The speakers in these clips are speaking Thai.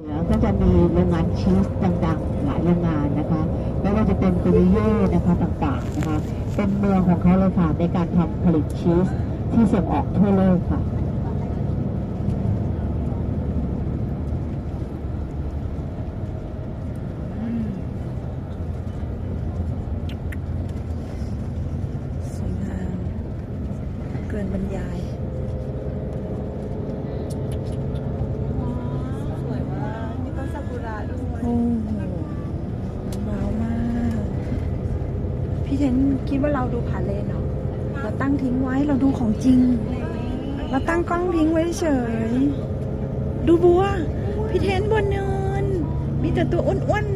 เหนือก็จะมีโรงงานชีสดังๆหลายโรงงานนะคะไม่ว่าจะเป็นกุริเย่นะคะต่างๆนะคะเป็นเมืองของเขาเลยค่ะในการทำผลิตชีสที่ส่งออกทั่วโลกค่ะเกินบรรยาย สวยมากมีต้นซากุระด้วย โอ้โหว้าวมาก พี่เทนคิดว่าเราดูผ่านเลนเหรอเราตั้งทิ้งไว้เราดูของจริง เราตั้งกล้องทิ้งไว้เฉย ดูบัว พี่เทนบนเนิน มีแต่ตัวอ้วน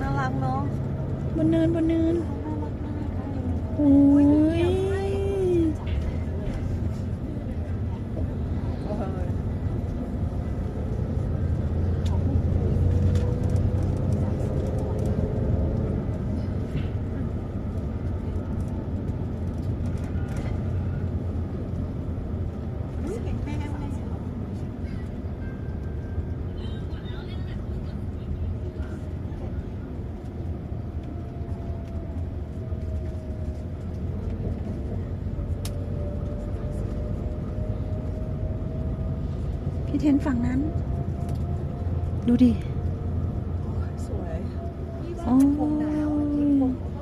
น่ารักเนาะๆบนเนินบนเนินโอ้ย พี่เทนฝั่งนั้น ดูดิ สวยโอ้คงน้